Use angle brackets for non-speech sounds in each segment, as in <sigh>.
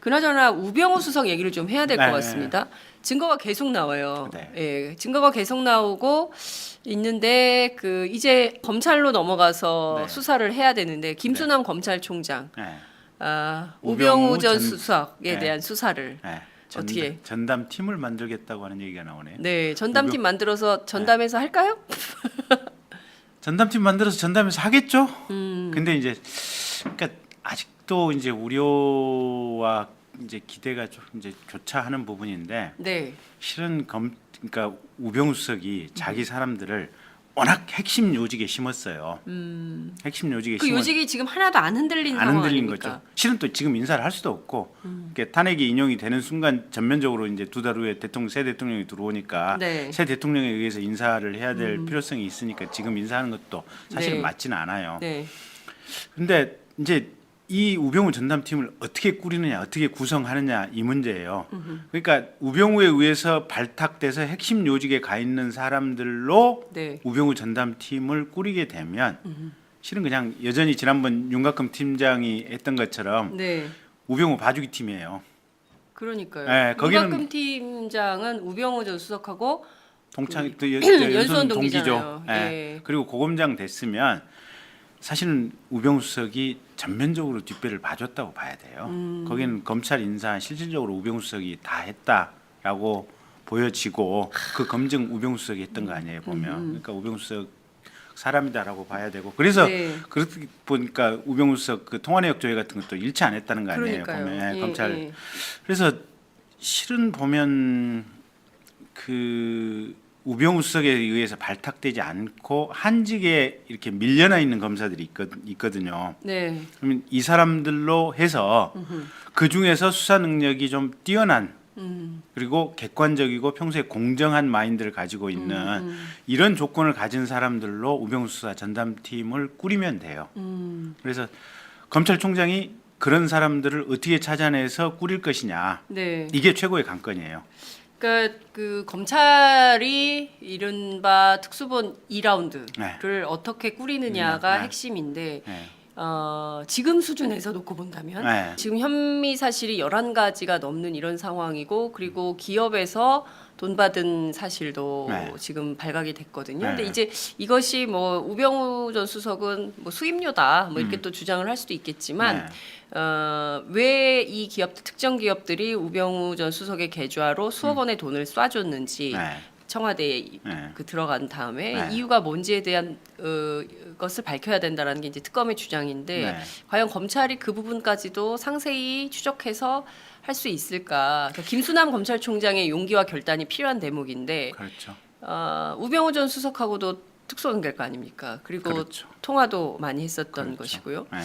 그나저나 우병우 수석 얘기를 좀 해야 될 것 네. 같습니다. 증거가 계속 나와요. 네. 예, 증거가 계속 나오고 있는데 그 이제 검찰로 넘어가서 네. 수사를 해야 되는데 김수남 검찰총장, 네. 아, 우병우 우병우 전 전- 수석에 네. 대한 수사를 네. 어떻게? 전담 팀을 만들겠다고 하는 얘기가 나오네요. 네 전담팀 만들어서 전담해서 할까요? 전담 팀 만들어서 전담에서 하겠죠. 음. 근데 이제 그러니까 아직 도 이제 우려와 이제 기대가 좀 이제 교차하는 부분인데 네, 실은 검 그러니까 우병우 수석이 자기 사람들을 워낙 핵심 요직에 심었어요. 핵심 요직에 음. 그 심었 요직이 지금 하나도 안 흔들린 안 상황 흔들린 아닙니까? 음. 거죠. 실은 또 지금 인사를 할 수도 없고 이렇게 탄핵이 인용이 되는 순간 전면적으로 이제 두 달 후에 대통령 새 대통령이 들어오니까 네. 음. 새 대통령에 의해서 인사를 해야 될 필요성이 있으니까 지금 인사하는 것도 사실은 네. 맞지는 않아요. 네, 근데 이제 이 우병우 전담팀을 어떻게 꾸리느냐, 어떻게 구성하느냐 이 문제예요. 그러니까 우병우에 의해서 발탁돼서 핵심 요직에 가 있는 사람들로 네. 우병우 전담팀을 꾸리게 되면 실은 그냥 여전히 지난번 윤곽금 팀장이 했던 것처럼 네. 우병우 봐주기 팀이에요. 그러니까요. 네, 거기는- 윤곽금 팀장은 우병우 전 수석하고 동창 그또 여- <clears throat> 연수원. 동기죠. 예. 예. 그리고 고검장 됐으면 사실은 우병우 수석이 전면적으로 뒷배를 봐줬다고 봐야 돼요. 음. 거기는 검찰 인사 실질적으로 우병우 수석이 다 했다라고 보여지고 그 검증 우병우 수석이 했던 거 아니에요 보면. 그러니까 우병우 수석 사람이다라고 봐야 되고 그래서 네. 그렇게 보니까 우병우 수석 그 통화내역 조회 같은 것도 일치 안 했다는 거 아니에요 그러니까요. 보면 예, 검찰 예. 그래서 실은 보면 그 우병우 수석에 의해서 발탁되지 않고 한직에 이렇게 밀려나 있는 검사들이 있거, 있거든 요. 네. 그러면 이 사람들로 해서 그 중에서 수사 능력이 좀 뛰어난 음. 그리고 객관적이고 평소에 공정한 마인드를 가지고 있는 이런 조건을 가진 사람들로 우병우 수사 전담팀을 꾸리면 돼요. 음. 그래서 검찰총장이 그런 사람들을 어떻게 찾아내서 꾸릴 것이냐 네. 이게 최고의 관건이에요. 그러니까 그 검찰이 이른바 특수본 2라운드를 네. 어떻게 꾸리느냐가 네. 핵심인데 네. 어, 지금 수준에서 놓고 본다면 네. 지금 혐의 사실이 11가지가 넘는 이런 상황이고 그리고 기업에서 돈 받은 사실도 네. 지금 발각이 됐거든요. 네. 근데 이제 이것이 뭐 우병우 전 수석은 뭐 수임료다 뭐 이렇게 또 주장을 할 수도 있겠지만 음. 네. 어, 왜 이 기업 특정 기업들이 우병우 전 수석의 계좌로 수억 원의 돈을 쏴줬는지 음. 네. 청와대에 네. 그 들어간 다음에 네. 이유가 뭔지에 대한 어, 것을 밝혀야 된다라는 게 이제 특검의 주장인데 네. 과연 검찰이 그 부분까지도 상세히 추적해서 할 수 있을까? 그러니까 김수남 검찰총장의 용기와 결단이 필요한 대목인데 그렇죠. 어, 우병우 전 수석하고도 특수관계일 거 아닙니까? 그리고 그렇죠. 통화도 많이 했었던 그렇죠. 것이고요. 네.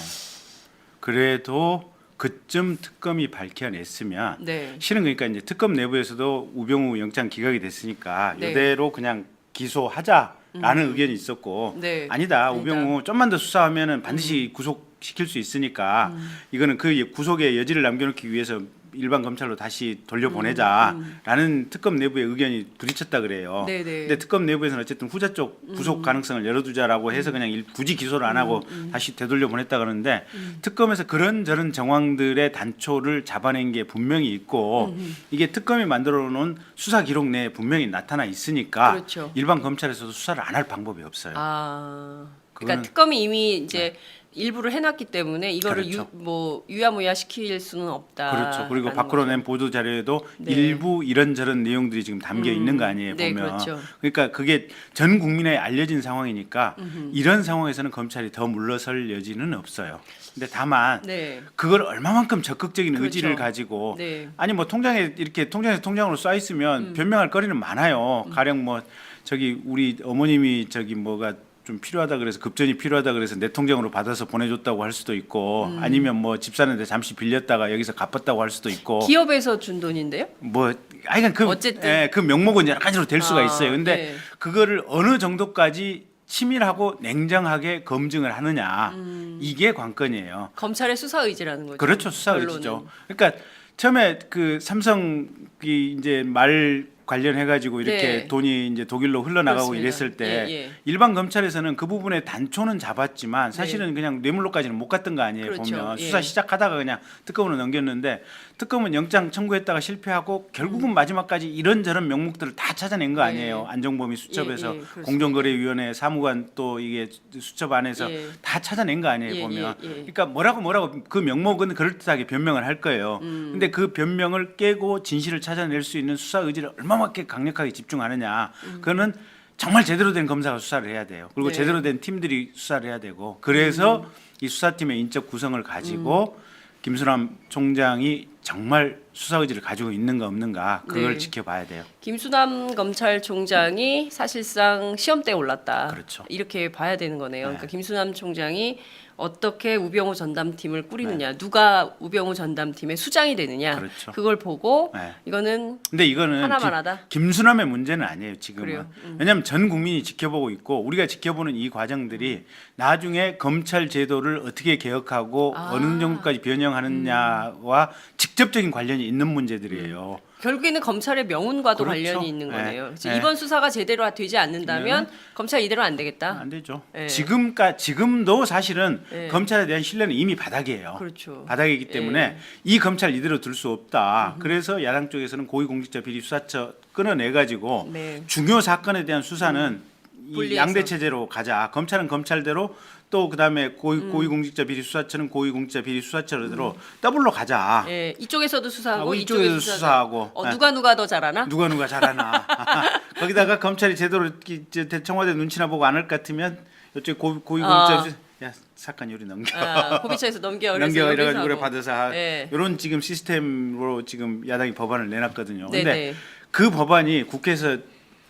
그래도 그쯤 특검이 밝혀냈으면 네. 실은 그러니까 이제 특검 내부에서도 우병우 영장 기각이 됐으니까 네. 음. 이대로 그냥 기소하자라는 의견이 있었고 네. 아니다 아니다. 우병우 좀만 더 수사하면은 반드시 구속 시킬 수 있으니까 음. 이거는 그 구속의 여지를 남겨놓기 위해서 일반 검찰로 다시 음. 돌려보내자라는 특검 내부의 의견이 부딪혔다 그래요. 네, 네. 근데 특검 내부에서는 어쨌든 후자 쪽 구속 가능성을 열어두자라고 해서 그냥 일- 굳이 기소를 안 하고 다시 되돌려 보냈다 그러는데 특검에서 그런 저런 정황들의 단초를 잡아낸 게 분명히 있고 이게 특검이 만들어 놓은 수사 기록 내에 분명히 나타나 있으니까 그렇죠. 일반 검찰에서도 수사를 안 할 방법이 없어요. 아, 그러니까 특검이 이미 이제 일부를 해놨기 때문에 이거를 그렇죠. 유, 뭐 유야무야 시킬 수는 없다. 그렇죠. 그리고 밖으로 낸 보도 자료에도 네. 일부 이런저런 내용들이 지금 담겨 있는 거 아니에요 네, 보면. 그렇죠. 그러니까 그게 전 국민에 알려진 상황이니까 이런 상황에서는 검찰이 더 물러설 여지는 없어요. 근데 다만 네, 그걸 얼마만큼 적극적인 그렇죠. 의지를 가지고 네, 아니 뭐 통장에 이렇게 통장에서 통장으로 쏴 있으면 변명할 거리는 많아요. 가령 뭐 저기 우리 어머님이 저기 뭐가 좀 필요하다 그래서 급전이 필요하다 그래서 내 통장으로 받아서 보내줬다고 할 수도 있고 아니면 뭐 집 사는데 잠시 빌렸다가 여기서 갚았다고 할 수도 있고 기업에서 준 돈인데요. 뭐 하여간 그, 어쨌든. 예, 그 명목은 여러 가지로 될 수가 아, 있어요. 근데 네. 그거를 어느 정도까지 치밀하고 냉정하게 검증을 하느냐 음. 이게 관건이에요. 검찰의 수사 의지라는 거죠. 그렇죠 수사 결론은. 의지죠. 그러니까 처음에 그 삼성이 이제 말 관련해 가지고 이렇게 네. 돈이 이제 독일로 흘러나가고 그렇습니다. 이랬을 때 예, 예. 일반 검찰에서는 그 부분에 단초는 잡았지만 사실은 그냥 뇌물로까지는 못 갔던 거 아니에요 네. 그렇죠. 보면 예. 수사 시작하다가 그냥 특검으로 넘겼는데 특검은 영장 청구했다가 실패하고 결국은 마지막까지 이런저런 명목들을 다 찾아낸 거 예. 아니에요 안정범이 수첩에서 예, 예. 공정거래위원회 사무관 또 이게 수첩 안에서 예. 다 찾아낸 거 아니에요 예, 보면 예, 예. 그러니까 뭐라고 뭐라고 그 명목은 그럴듯하게 변명을 할 거예요. 음. 근데 그 변명을 깨고 진실을 찾아낼 수 있는 수사 의지를 얼마만큼 강력하게 집중하느냐. 그거는 정말 제대로 된 검사가 수사를 해야 돼요. 그리고 음. 네. 제대로 된 팀들이 수사를 해야 되고 그래서 음. 이 수사팀의 인적 구성을 가지고 김수남 총장이 정말 수사 의지를 가지고 있는가 없는가 그걸 네. 지켜봐야 돼요. 김수남 검찰총장이 사실상 시험대에 올랐다. 그렇죠. 이렇게 봐야 되는 거네요. 네. 그러니까 김수남 총장이 어떻게 우병우 전담팀을 꾸리느냐, 네. 누가 우병우 전담팀의 수장이 되느냐, 그렇죠. 걸 보고 네. 이거는 근데 이거는 하나만 김- 하다. 김수남의 문제는 아니에요 지금은. 음. 왜냐하면 전 국민이 지켜보고 있고 우리가 지켜보는 이 과정들이 나중에 검찰 제도를 어떻게 개혁하고 아. 어느 정도까지 변형하느냐와 직접적인 관련이 있는 문제들이에요. 결국에는 검찰의 명운과도 그렇죠. 관련이 있는 네. 거네요. 그래서 네. 이번 수사가 제대로 되지 않는다면 검찰 이대로 안 되겠다. 안 되죠. 네. 지금까 지금도 사실은 네. 검찰에 대한 신뢰는 이미 바닥이에요. 그렇죠. 바닥이기 때문에 예. 이 검찰 이대로 둘 수 없다. 그래서 야당 쪽에서는 고위공직자 비리 수사처 끊어내 가지고 네. 중요 사건에 대한 수사는 이 분리해서. 양대 체제로 가자. 검찰은 검찰대로 또 그다음에 고위, 음. 고위공직자 비리 수사처는 고위공직자 비리 수사처로 더블로 가자. 예, 이쪽에서도 수사하고 하고 이쪽에서 이쪽에서 수사하고. 수사하고. 어, 예. 누가 누가 더 잘하나? 누가 누가 잘하나. <laughs> 거기다가 검찰이 제대로 이렇게 대- 청와대 눈치나 보고 안 할 것 같으면 이쪽 고, 고위공직자 아. 비- 야 사건 요리 넘겨. 아, 고비처에서 넘겨 넘겨 이래가지고 그래. 받아서 예. 이런 지금 시스템으로 지금 야당이 법안을 내놨거든요. 근데 네네. 그 법안이 국회에서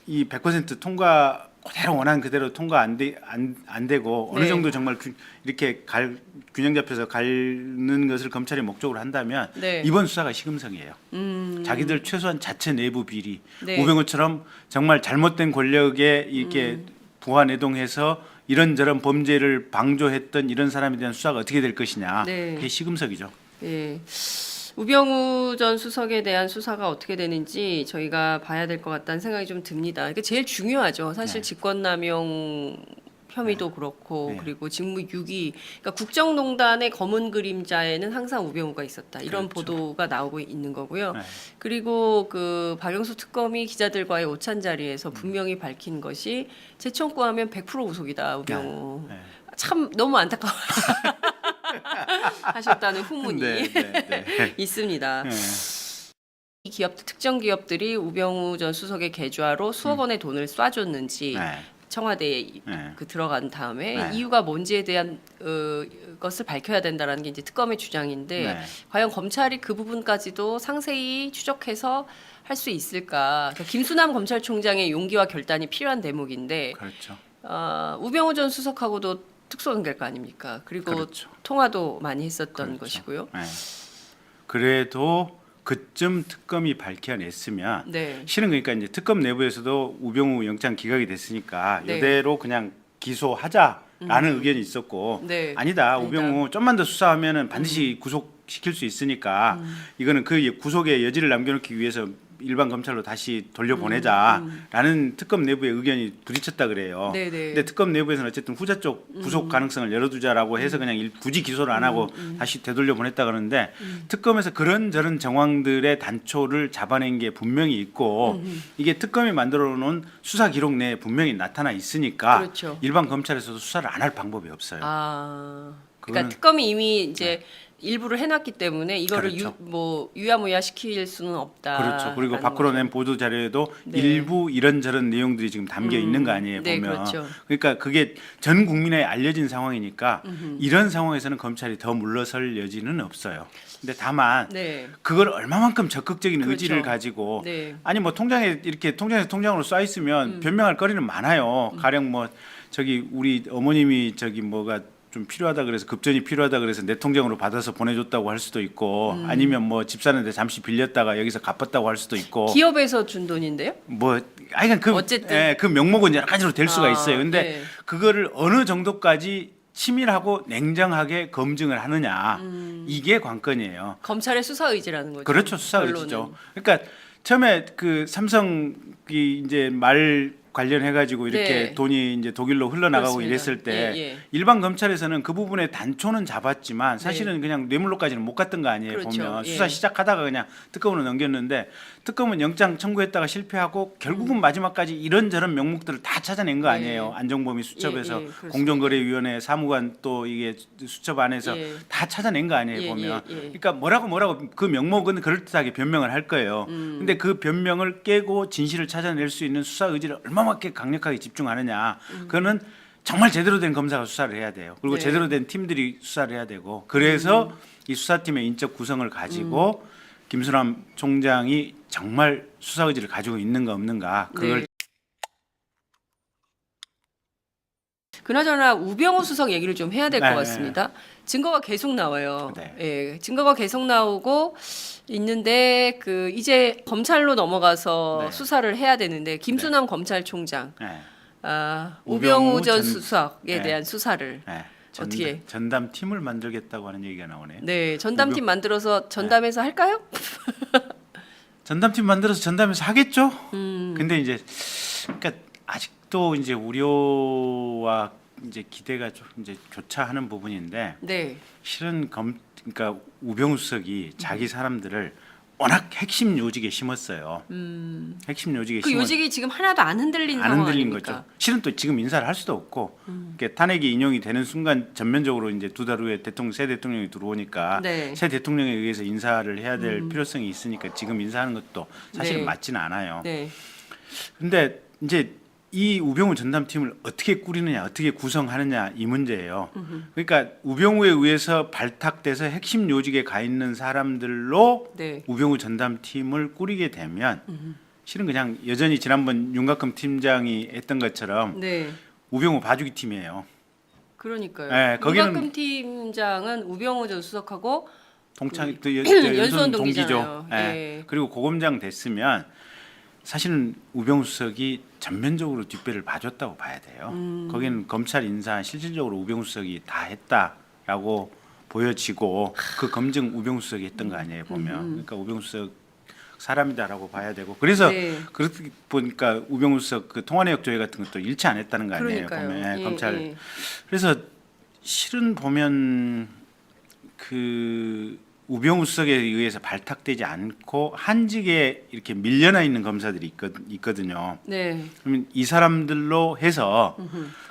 이 100% 통과 그대로 원하는 그대로 통과 안, 돼, 안, 안 되고 어느 네. 정도 정말 균, 이렇게 갈, 균형 잡혀서 가는 것을 검찰이 목적으로 한다면 네. 이번 수사가 시금석이에요. 음. 자기들 최소한 자체 내부 비리 네. 우병우처럼 정말 잘못된 권력에 이렇게 음. 부하내동해서 이런저런 범죄를 방조했던 이런 사람에 대한 수사가 어떻게 될 것이냐 네. 그게 시금석이죠. 예. 우병우 전 수석에 대한 수사가 어떻게 되는지 저희가 봐야 될 것 같다는 생각이 좀 듭니다. 이게 제일 중요하죠. 사실 네. 직권남용 혐의도 그렇고 네. 그리고 직무유기 그러니까 국정농단의 검은 그림자에는 항상 우병우가 있었다 이런 그렇죠. 보도가 나오고 있는 거고요. 네. 그리고 그 박영수 특검이 기자들과의 오찬 음. 자리에서 분명히 밝힌 것이 재청구하면 100% 우속이다 우병우. 네. 참 너무 안타까워 <laughs> <laughs> 하셨다는 후문이 네, 네, 네. <laughs> 있습니다. 네. 이 기업 특정 기업들이 우병우 전 수석의 계좌로 수억 원의 돈을 쏴줬는지 음. 네. 청와대에 네. 그 들어간 다음에 네. 이유가 뭔지에 대한 어, 것을 밝혀야 된다라는 게 이제 특검의 주장인데 네. 과연 검찰이 그 부분까지도 상세히 추적해서 할 수 있을까? 그러니까 김수남 검찰총장의 용기와 결단이 필요한 대목인데 그렇죠. 어, 우병우 전 수석하고도 특수관계일 거 아닙니까? 그리고 그렇죠. 통화도 많이 했었던 그렇죠. 것이고요. 네. 그래도 그쯤 특검이 밝혀냈으면 네. 실은 그러니까 이제 특검 내부에서도 우병우 영장 기각이 됐으니까 네. 음. 이대로 그냥 기소하자 라는 의견이 있었고 네. 아니다 아니다. 음. 우병우 좀만 더 수사하면은 반드시 구속 시킬 수 있으니까 이거는 그 구속의 여지를 남겨놓기 위해서 일반 검찰로 다시 돌려보내자라는 특검 내부의 의견이 부딪혔다 그래요. 음, 네네. 음. 근데 특검 내부에서는 어쨌든 후자 쪽 구속 가능성을 열어두자라고 해서 그냥 일- 굳이 기소를 안 하고 다시 되돌려 보냈다 그러는데 음. 특검에서 그런 저런 정황들의 단초를 잡아낸 게 분명히 있고 음, 이게 특검이 만들어 놓은 수사 기록 내에 분명히 나타나 있으니까 그렇죠. 일반 검찰에서도 수사를 안 할 방법이 없어요. 아, 그러니까 특검이 이미 이제 일부를 해놨기 때문에 이거를 그렇죠. 유, 뭐 유야무야 시킬 수는 없다. 그렇죠. 그리고 밖으로 낸 보도 자료에도 네. 일부 이런저런 내용들이 지금 담겨 있는 거 아니에요 네, 보면. 그렇죠. 그러니까 그게 전 국민에 알려진 상황이니까 이런 상황에서는 검찰이 더 물러설 여지는 없어요. 근데 다만 네, 그걸 얼마만큼 적극적인 그렇죠. 의지를 가지고 네, 아니 뭐 통장에 이렇게 통장에서 통장으로 써 있으면 변명할 거리는 많아요. 가령 뭐 저기 우리 어머님이 저기 뭐가 좀 필요하다 그래서 급전이 필요하다 그래서 내 통장으로 받아서 보내줬다고 할 수도 있고 아니면 뭐 집 사는데 잠시 빌렸다가 여기서 갚았다고 할 수도 있고 기업에서 준 돈인데요. 뭐 아니 그 어쨌든. 예, 그 명목은 여러 가지로 될 수가 아, 있어요. 근데 네. 그거를 어느 정도까지 치밀하고 냉정하게 검증을 하느냐 음. 이게 관건이에요. 검찰의 수사 의지라는 거죠. 그렇죠 수사 결론은. 의지죠. 그러니까 처음에 그 삼성이 이제 말 관련해 가지고 이렇게 네. 돈이 이제 독일로 흘러나가고 그렇습니다. 이랬을 때 예, 예. 일반 검찰에서는 그 부분에 단초는 잡았지만 사실은 그냥 뇌물로까지는 못 갔던 거 아니에요 네. 그렇죠. 보면 예. 수사 시작하다가 그냥 특검으로 넘겼는데 특검은 영장 청구했다가 실패하고 결국은 마지막까지 이런저런 명목들을 다 찾아낸 거 예. 아니에요 안정범이 수첩에서 예, 예, 그렇습니다. 공정거래위원회 사무관 또 이게 수첩 안에서 예. 다 찾아낸 거 아니에요 예, 보면 예, 예. 그러니까 뭐라고 뭐라고 그 명목은 그럴듯하게 변명을 할 거예요. 음. 근데 그 변명을 깨고 진실을 찾아낼 수 있는 수사 의지를 얼마만큼 강력하게 집중하느냐. 그거는 정말 제대로 된 검사가 수사를 해야 돼요. 그리고 네. 제대로 된 팀들이 수사를 해야 되고 그래서 음. 이 수사팀의 인적 구성을 가지고 김수남 총장이 정말 수사 의지를 가지고 있는가 없는가 그걸 네. 그나저나 우병우 수석 얘기를 좀 해야 될 것 네. 같습니다. 증거가 계속 나와요. 네. 예, 증거가 계속 나오고 있는데 그 이제 검찰로 넘어가서 네. 수사를 해야 되는데 김수남 검찰총장, 네. 아, 우병우 우병우 전 전- 수석에 네. 대한 수사를 네. 어떻게? 전담 팀을 만들겠다고 하는 얘기가 나오네요. 네 전담팀 만들어서 전담해서 할까요? 전담팀 만들어서 전담해서 하겠죠. 음. 근데 이제 그러니까 아직도 이제 우려와 이제 기대가 좀 이제 교차하는 부분인데 네, 실은 검 그러니까 우병우 수석이 자기 사람들을 워낙 핵심 요직에 심었어요. 핵심 요직에 그 심었 요직이 지금 하나도 안 흔들린 안 상황 흔들린 아닙니까? 음. 거죠. 실은 또 지금 인사를 할 수도 없고 이렇게 탄핵이 인용이 되는 순간 전면적으로 이제 두 달 후에 대통령 새 대통령이 들어오니까 네. 음. 새 대통령에 의해서 인사를 해야 될 필요성이 있으니까 지금 인사하는 것도 사실은 네. 맞지는 않아요. 네, 근데 이제 이 우병우 전담팀을 어떻게 꾸리느냐, 어떻게 구성하느냐 이 문제예요. 그러니까 우병우에 의해서 발탁돼서 핵심 요직에 가 있는 사람들로 네. 우병우 전담팀을 꾸리게 되면 실은 그냥 여전히 지난번 윤곽금 팀장이 했던 것처럼 네. 우병우 봐주기 팀이에요. 그러니까요. 네, 거기는- 윤곽금 팀장은 우병우 전 수석하고 동창 또 연- <laughs> 연수원 연수원 동기잖아요. 동기죠. 예. 예. 그리고 고검장 됐으면 사실은 우병우 수석이 전면적으로 뒷배를 봐줬다고 봐야 돼요. 음. 거기는 검찰 인사 실질적으로 우병우 수석이 다 했다라고 보여지고 그 검증 우병우 수석이 했던 거 아니에요 보면. 그러니까 우병우 수석 사람이다라고 봐야 되고 그래서 네. 그렇게 보니까 우병우 수석 그 통화내역 조회 같은 것도 일치 안 했다는 거 아니에요 그러니까요. 보면 예, 검찰 예. 그래서 실은 보면 그 우병우 수석에 의해서 발탁되지 않고 한직에 이렇게 밀려나 있는 검사들이 있거, 있거든요. 네. 그러면 이 사람들로 해서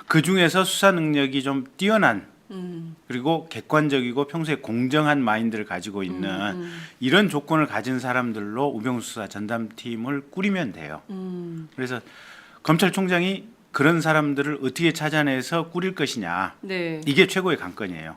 그 중에서 수사 능력이 좀 뛰어난 음. 그리고 객관적이고 평소에 공정한 마인드를 가지고 있는 음, 이런 조건을 가진 사람들로 우병우 수사 전담팀을 꾸리면 돼요. 음. 그래서 검찰총장이 그런 사람들을 어떻게 찾아내서 꾸릴 것이냐 네. 이게 최고의 관건이에요.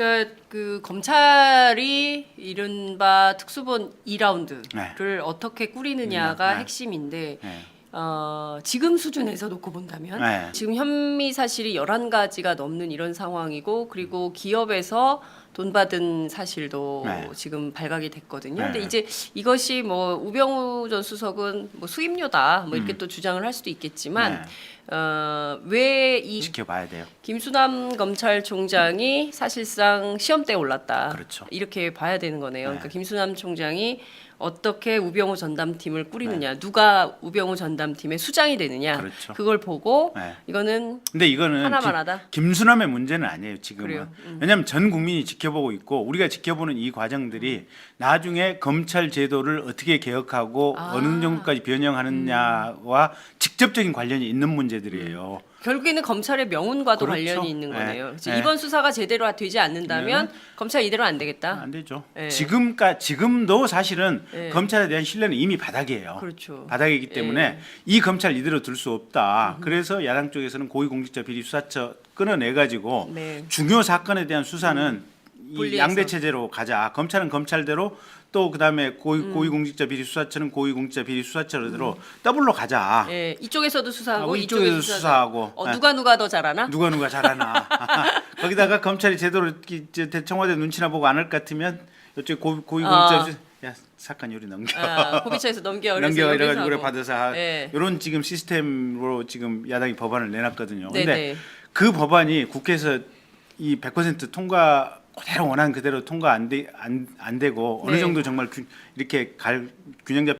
그러니까 그 검찰이 이른바 특수본 2라운드를 어떻게 꾸리느냐가 네. 핵심인데 네. 어, 지금 수준에서 놓고 본다면 네. 지금 혐의 사실이 11가지가 넘는 이런 상황이고 그리고 기업에서 돈 받은 사실도 네. 지금 발각이 됐거든요. 네. 근데 이제 이것이 뭐 우병우 전 수석은 뭐 수임료다 뭐 이렇게 또 주장을 할 수도 있겠지만 네. 어, 왜이 지켜봐야 돼요. 김수남 검찰총장이 사실상 시험대에 올랐다. 그렇죠. 이렇게 봐야 되는 거네요. 네. 그러니까 김수남 총장이 어떻게 우병우 전담팀을 꾸리느냐, 누가 우병우 전담팀의 수장이 되느냐, 네. 그렇죠. 그걸 보고 네. 이거는 근데 이거는 하나만 김- 하다. 김수남의 문제는 아니에요 지금은. 그래요. 음. 왜냐하면 전 국민이 지켜보고 있고 우리가 지켜보는 이 과정들이 나중에 검찰 제도를 어떻게 개혁하고 아. 어느 정도까지 변형하느냐와 직접적인 관련이 있는 문제들이에요. 결국에는 검찰의 명운과도 그렇죠. 관련이 있는 네. 거네요. 그래서 네. 이번 수사가 제대로 되지 않는다면 검찰 이대로 안 되겠다. 안 되죠. 네. 지금까 지금도 사실은 네. 검찰에 대한 신뢰는 이미 바닥이에요. 그렇죠. 바닥이기 때문에 예. 이 검찰 이대로 둘 수 없다. 그래서 야당 쪽에서는 고위공직자 비리 수사처 끊어내 가지고 네. 중요 사건에 대한 수사는 이 분리해서. 양대 체제로 가자. 검찰은 검찰대로 또 그다음에 고위, 음. 고위공직자 비리 수사처는 고위공직자 비리 수사처로 더블로 가자. 예, 이쪽에서도 수사하고 하고 이쪽에서 이쪽에서 수사하고. 어, 예. 누가 누가 더 잘하나? 누가 누가 잘하나. <laughs> 거기다가 검찰이 제대로 이- 이제 청와대 눈치나 보고 안 할 것 같으면 이쪽 고, 고위공직자 아. 수- 야 사건 요리 넘겨. 아, 고비처에서 넘겨 <laughs> 그래서 넘겨 여기서 이래가지고 그래. 받아서 예. 이런 지금 시스템으로 지금 야당이 법안을 내놨거든요. 근데 네네. 그 법안이 국회에서 이 100% 통과 그대로 원한 그대로 통과 안돼안안 되고 어느 네. 정도 정말 균- 이렇게 갈 균형 잡